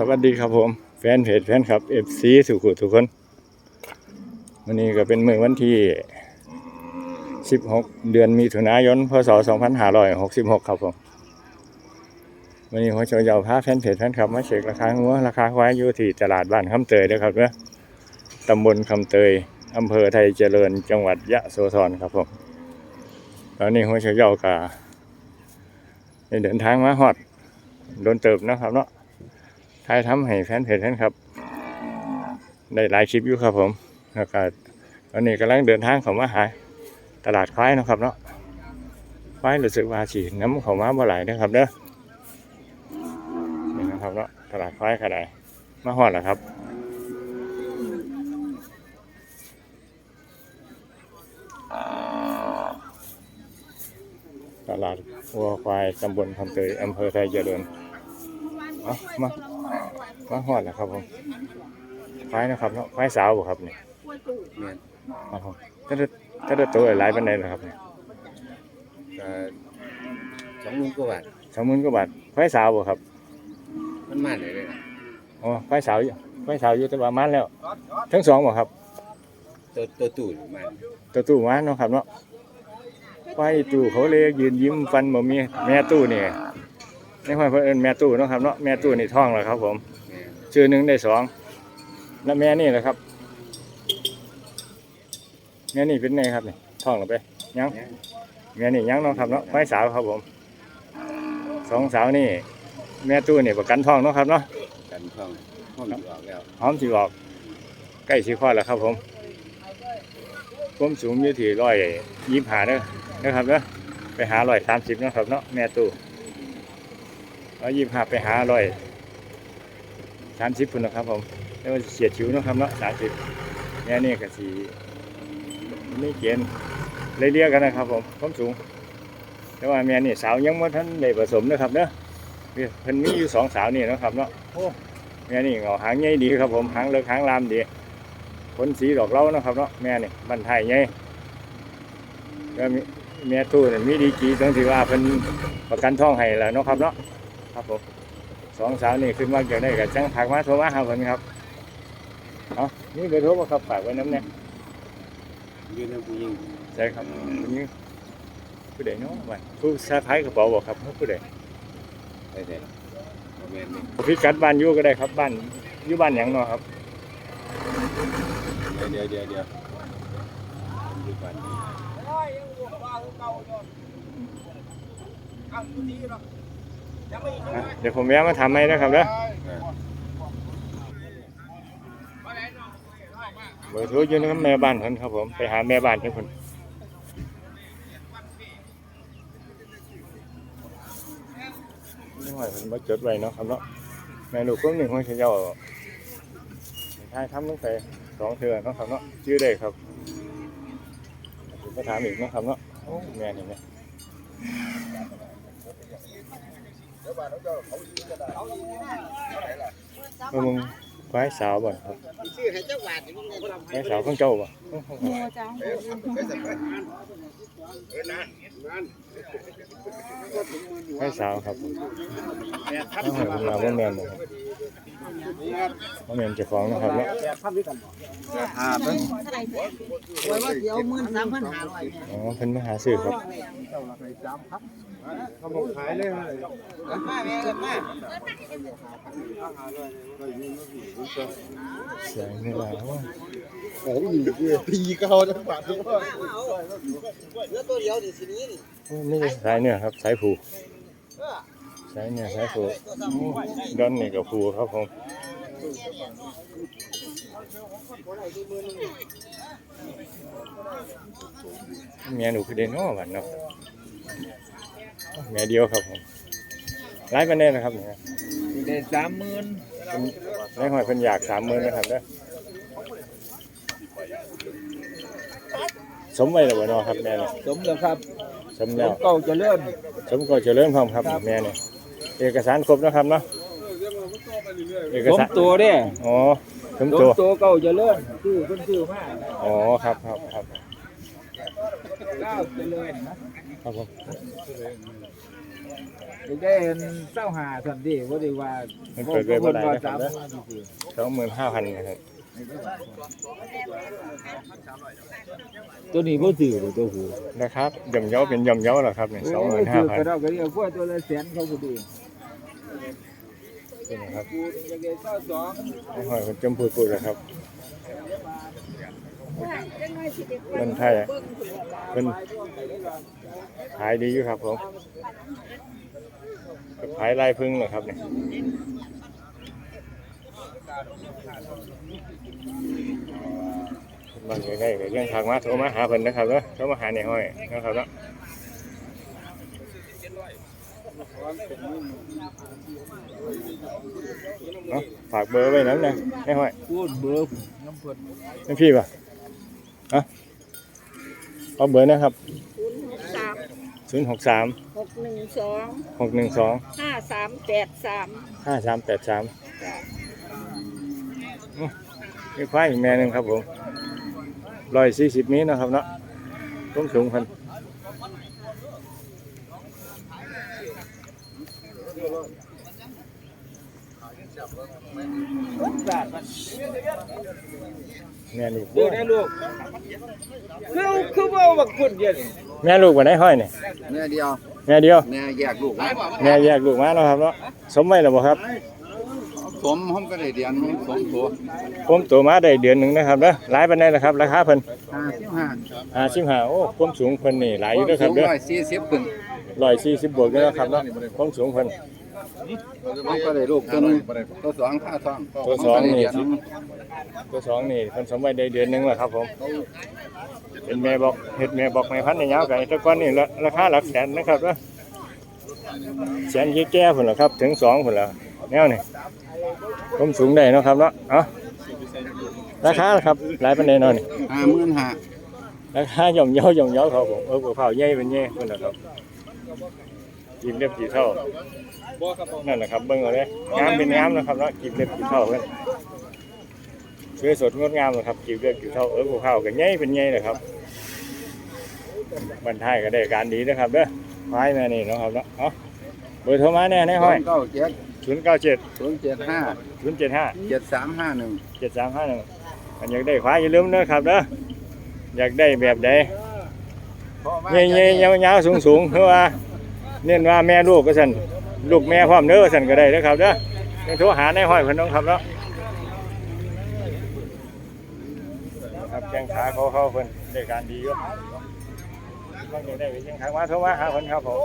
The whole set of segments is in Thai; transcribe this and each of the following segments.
สวัสดีครับผม แฟนเพจแฟนคลับ FC สุขุทุกคน วันนี้ก็เป็นมือวันที่ 16 เดือนมิถุนายนพศ2566 ครับผม วันนี้หัวโจยาวพาแฟนเพจแฟนคลับมาเช็คราคางัวราคาควายอยู่ที่ตลาดบ้านคำเตยนะครับเนอะตำบลคำเตยอำเภอไทยเจริญจังหวัดยะโสธรครับผมตอนนี้หัวโจยาวก็ได้เดินทางมาฮอดโดนเติบนะครับเนาะ ถ่ายทำให้แฟนเพจแฟนครับ ได้หลายคลิปอยู่ครับผมแล้วก็ตอนนี้กำลังเดินทางเข้ามาหาตลาดควายนะครับเนาะควายรู้สึกว่าสีน้ำเข้ามาบ่หลายนะครับเด้อนี่นะครับเนาะตลาดควายขนาดมาฮอดแล้วครับตลาดวัวควายตำบลคำเตยอำเภอไทยเจริญเอามา มาหอดนะครับผมไฟนะครับเนาะไฟสาวบ่ครับนี่แม่นครับผมถ้าจะถ้าจะตัวหลายปานใดนะครับเนี่ยก็สองหมื่นกว่าบาทสองหมื่นกว่าบาทไฟสาวบ่ครับมันมาได้เลยนะอ๋อไฟสาวอยู่ไฟสาวอยู่แต่ว่ามันแล้ว ทั้งสองบ่ครับตัวตัวตู้นี่มันตัวตู้มันเนาะครับเนาะไฟตู้เขาเลยยืนยิ้มฟันบ่มีแม่ตู้นี่ในห้อยเพิ่นเอิ้นแม่ตู้เนาะครับเนาะแม่ตู้นี่ท้องแล้วครับผม แม่นชื่อหนึ่งได้สองแล้วแม่นี่แหละครับ แม่นี่เป็นไงครับนี่ท้องหรือไปยังเนี่ยแม่นี่ยังเนาะครับเนาะไฟสาวครับผมสองสาวนี่ แม่ตู้นี่ประกันท้องเนาะครับเนาะกันท่องห้องอยู่ออกแล้วหอมสีออก ใกล้สีคลอดแล้วครับผมความสูงอยู่ที่ร้อยยี่สิบห้าเด้อนะครับเนาะไปหาร้อยสามสิบนาะครับเนาะแม่ตู้ร้อยยี่สิบห้าไปหาร้อย สามสิบพุ่นนะครับผมแล้วาสิเสียดชิวนะครับเนาะสามสิบแม่นี่ก็สีนี่เกณฑ์เลยเรียกกันนะครับผมความสูง แต่ว่าแม่นี่สาวยังไม่ทันได้ผสมนะครับเนาะเพิ่นมีอยู่สองสาวนี่นะครับเนาะโอ้แม่นี่เงาหางใหญ่ดีครับผมหางเลิกหางลามดีขนสีดอกเล้านะครับเนาะแม่นี่บันไทยใหญ่แล้วมีแม่ตู้นี่มีดีกีตรงที่ว่าเพิ่นประกันท้องให้แล้วนะครับเนาะครับผม สองสาวนี่ขึ้นมาเกี่ยวได้กับจังผักมาโทรมาหาเพิ่นครับเอานี่เบอร์โทรบ่ครับฝากไว้น้ำเนี่ยยืนให้ผู้หญิงใช่ครับผู้นี้ผู้ใดเนาะว่าผู้สะพายกระเป๋าบ่ครับผู้ใดได้แต่แม่นนี่พิกัดบ้านอยู่ก็ได้ครับบ้านอยู่บ้านหยังเนาะครับเดี๋ยวเดี๋ยวเดี๋ยวอยู่ก่อน อะเดี๋ยวผมแวะมาทำให้นะครับเด้อเบอร์โทรอยู่นะครับแม่บ้านเพิ่นครับผมไปหาแม่บ้านเพิ่นนี่หอยเพิ่นบ่จดไว้เนาะครับเนาะแม่ลูกคนหนึ่งของเจ้าใช่ทำตั้งแต่สองเทือเนาะครับเนาะชื่อได้ครับผมก็ถามอีกเนาะครับเนาะโอ้แม่นี่แม่ เออมึงไว้สาวบ่ครับชื่อให้เจ้าหวาดนี่มึงไว้สาวของเจ้าบ่โมจ้าไว้สาวครับต้องหาเวลาบ่แมนบ่ครับบ่แมนเจ้าของนะครับเนาะหาเพิ่นไว้ว่าเดี๋ยวมื่นสามพันห้าร้อยอ๋อเพิ่นมาหาซื้อครับ เขาบอกขายเลยฮะมาแม่เอิ้นมาเสียงนี่ล่ะโอ้โอ้ยปีเขาจังบาททุกคนเอาเหลือตัวเดียวนี่สินี้นี่โอ้ไม่ใช่สายเนื้อครับสายผูสายเนื้อสายผูโอ้ดอนนี่ก็ผูครับผมแม่หนูคือเดนโน่บัดเนาะ แม่เดียวครับผมหลายปานใดนะครับเนี่ยได้สามหมื่นในหอยเพิ่นอยากสามหมื่นนะครับเด้อสมไว้แล้วบ่เนาะครับแม่เนี่ยสมแล้วครับสมแล้วเก่าจะเลื่อนสมก็เจริญพร้อมครับแม่เนี่ยเอกสารครบนะครับเนาะเอกสมสารตัวเด้อ๋อสมสมตัวตัวเก่าจะเลื่อนชื่อเพิ่นชื่อมาอ๋อครับครับครับ เก้าเจริญนะครับผมได้เห็นเศร้าหาสันดีว่าดีว่ามันเปิดเว็บอะไรนะครับสองหมื่นห้าพันนะครับตัวนี้บ่ถือเลยตัวหูนะครับย่อมเย้าเป็นย่อมเย้าเหรอครับเนี่ยสองหมื่นห้าพันก็เราก็เรียกว่าตัวละแสนเขาก็ดีนี่นะครับกูอยากได้เศร้าสองไม่หอยคนจมพูดพูดเลยครับ มันไทยอะเป็นขายดีอยู่ครับผมขายลายพึ่งเหรอครับเนี่ยบางอย่างได้ก็เรื่องทางมาโทรมาหาเพิ่นนะครับเนาะโทรมาหาในห้อยนะครับเนาะเนาะฝากเบอร์ไว้นั้นนะในห้อยพูดเบอร์น้ำเพิ่นนั่นพี่ป่ะ อะเอาเบอร์นะครับศูนย์หกสามศูนย์หกสามหกหนึ่งสองหกหนึ่งสองห้าสามแปดสามห้าสามแปดสามมีควายอีกแม่หนึ่งครับผมร้อยสี่สิบเมตรนะครับเนาะต้นสูงพันบาทมัน แม่ลูกดูได้ลูกคือคือว่าบักพุ่นเดียวนี่แม่ลูกวันไหนห้อยเนี่ยแม่เดียวแม่เดียวแม่แยกลูกนะแม่แยกลูกมาแล้วครับเนาะสมไว้แล้วบ่ครับ สมห้องก็ได้เดียนสมตัวผมตัวมาได้เดือนหนึ่งนะครับเด้อหลายปานใดล่ะครับราคาเพิ่นห้าสิบห้าห้าสิบห้าโอ้ความสูงเพิ่นนี่หลายอยู่เด้อครับเด้อร้อยสี่สิบขึ้น ร้อยสี่สิบบวกอยู่แล้วครับเนาะความสูงเพิ่นห้องก็ได้ลูกตัวหนึงตัวสองค่าทองตัวสองนี่ห้ก็ได้เดืหงตัวสองนี่เพิ่นสมไว้ได้เดือนหนึงแล้วครับผม เป็นแม่บอกเห็ดแม่บอกแม่พันธุ์ในยาวไก่แตะก้อนนี่ละราคาหลักแสนนะครับเนาะแสนแก่ๆพุ่นละครับ ถึงสองพุ่นละแนวนี่ผมสูงได้เนาะครับเนาะเอ้าราคาล่ะครับหลายปานใดเนาะนี่ ห้าหมื่นห้าราคาย่อมเยาย่อมเยาครับผมเออบัวเผาใหญ่เป็นใหญ่พุ่นละครับ กินเล็บกี่เท่านั่นแหละครับเบิ่งเอาเลยงามเป็นงามนะครับเนาะกินเล็บกี่เท่าเพิ่นสวยสดงดงามเลยครับกินเล็บกี่เท่าเออบัวเผาก็ใหญ่เป็นใหญ่เลยครับบรรทายก็ได้การดีนะครับเด้อไม้แม่นี่เนาะครับเนาะเอาเบอร์โทรมาแน่ในห้อยเก้าเจ็ดศูนย์เก้าเจ็ดศูนย์เจ็ดห้าศูนย์เจ็ดห้าเจ็ดสามห้าหนึ่งเจ็ดสามห้าหนึ่งมันอยากได้ควายอย่าลืมเด้อครับเด้ออยากได้แบบใดเงี้ยเงี้ยยาวยาวสูงสูงๆเพื่อว่า เน้นว่าแม่ลูกก็สั่นลูกแม่พร้อมเด้อสั่นก็ได้เด้อครับเด้อยังโทรหาในห้อยเพิ่นน้องครับเนาะครับแข้งขาเขาเขาเพิ่นได้การดีอยู่ต้องอยากได้ไปแข้งขามาโทรมาหาเพิ่นครับผม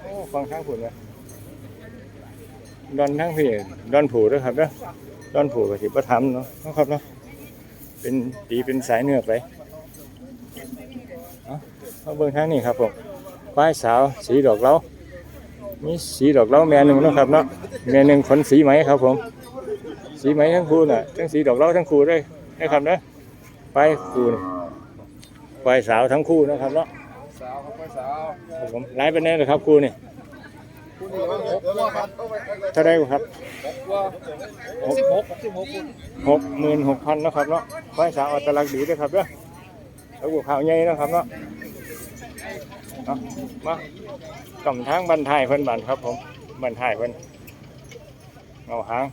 โอ้ฟังข้างผุนเลยดอนทั้งพี่ดอนผูด้วยครับเนาะดอนผูกับสิประทำเนาะเนาะครับเนาะเป็นตีเป็นสายเนื้อไปเอาเอาเบิ่งทางนี้ครับผม ป้ายสาวสีดอกเล้ามีสีดอกเล้าแม่หนึ่งนะครับเนาะแม่หนึ่งขนสีไหมครับผม สีไหมทั้งคู่น่ะทั้งสีดอกเล้าทั้งคู่ด้วยนะครับนะป้ายคู่นี่ป้ายสาวทั้งคู่นะครับเนาะสาวครับสาวครับผมไลฟ์ไปแน่เลยครับคู่นี่ว่าหกว่าครับเท่าไรครับหกหกหกหมื่นหกพันนะครับเนาะไว้สาวอัตลักษณ์ดีด้วยครับเด้อแล้วกูข่าวใหญ่นะครับเนาะ เอามากำทางบันทายเพิ่นบันครับ ผมบันทายเพิ่นเอาหาง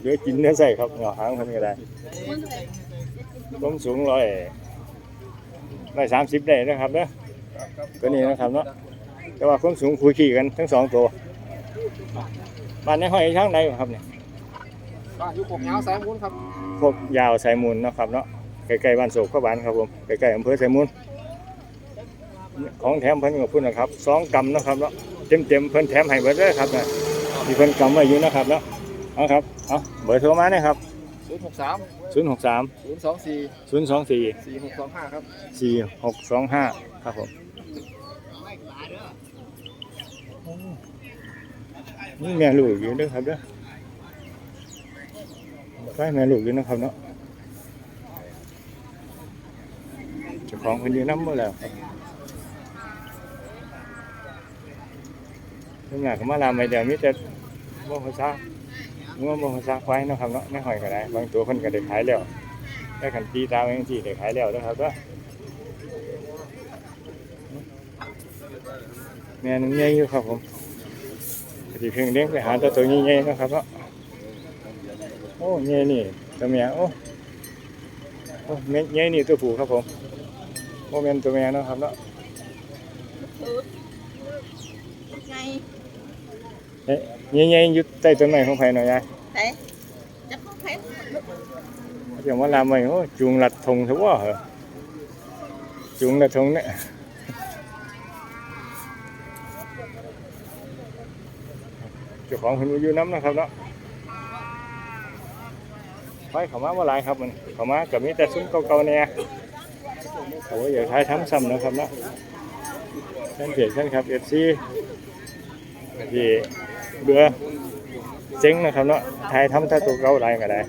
เดือกินเนื้อใส่ครับเอาหางเพิ่นก็ได้ผมสูงร้อยร้อยสามสิบได้นะครับเด้อตัวนี้นะครับเนาะแต่ว่าความสูงคุยขี่กันทั้งสองตัวบ้านในห้อยช่างใดครับเนี่ยบ้านอยู่ปกยาวสายมุนครับพวกยาวสายมูลเนาะครับเนาะใกล้ๆบ้านโศกข้าวบานครับผมใกล้ๆอำเภอสายมูล ของแถมเพิ่นกับพุ่นนะครับสองกำเนาะครับเนาะเต็มๆเพิ่นแถมให้เบิดเลยครับนะที่เพิ่นกำไว้อยู่นะครับเนาะเอาครับเอาเบอร์โทรมาเนี่ยครับศูนย์หกสามศูนย์หกสามศูนย์สองสี่ศูนย์สองสี่สี่หกสองห้าครับสี่หกสองห้าครับผมนี่แม่ลูกอยู่เด้วยครับเด้อใกล้แม่ลูกอยู่นะครับเนาะเจ้าของคนอยู่น้ำบ่แล้ว ส่วนใหญ่ก็มาลามไปเดี๋ยวมิจะโมโหซางัวโมโหซาควายนะครับเนาะไม่ห่อยก็ได้ บางตัวคนก็เด้ขายแล้วได้ขันตีตามเองที่ได้ขายแล้วนะครับก็แม่นึงใหญ่อยู่ครับผมดีเพียงเลี้ยงไปหาตัวตัวใหญ่ๆนะครับเนาะโอ้เงี้ยนี่ตัวเมียโอ้โอ้เงี้ยนี่ตัวผู้ครับผมโมเมนตัวเมียนะครับเนาะ ngày เอ๊ะใหญ่ๆอยู่ใต้ต้นไม้ของไผหน่อยยายไหนจะเข้าเพชรเดี๋ยวมาลามไว้โอ้จูงลัดธงซะว่าเหรอจูงลัดธงเนี่ยเจ้าของเพิ่นบ่อยู่น้ำนะครับเนาะไปเขามาบ่หลายครับมันเขามาก็มีแต่ซุ้มเก่าๆเนี่ยเขาว่าอยากทายทำซ้ำนะครับเนาะแฟนเพจแฟนครับ FC ที่ เบื่อเจ๊งนะครับเนาะทายทำถ้าตัวเก่าหลายก็ได้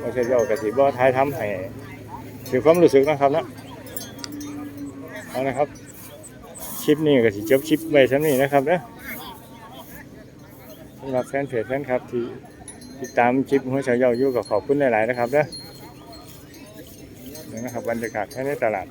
บางทีเรากสิบ่ทายทำให้ถือความรู้สึกนะครับเนาะเอานะครับ คลิปนี้ก็สิจบคลิปไว้ชั้นนี้นะครับนะสำหรับแฟนเพจแฟนครับที่ติดตามคลิปหัวชาเย้ายู่ก็ขอบคุณหลาย ๆ นะครับนะนี่นะครับบรรยากาศภายในตลาด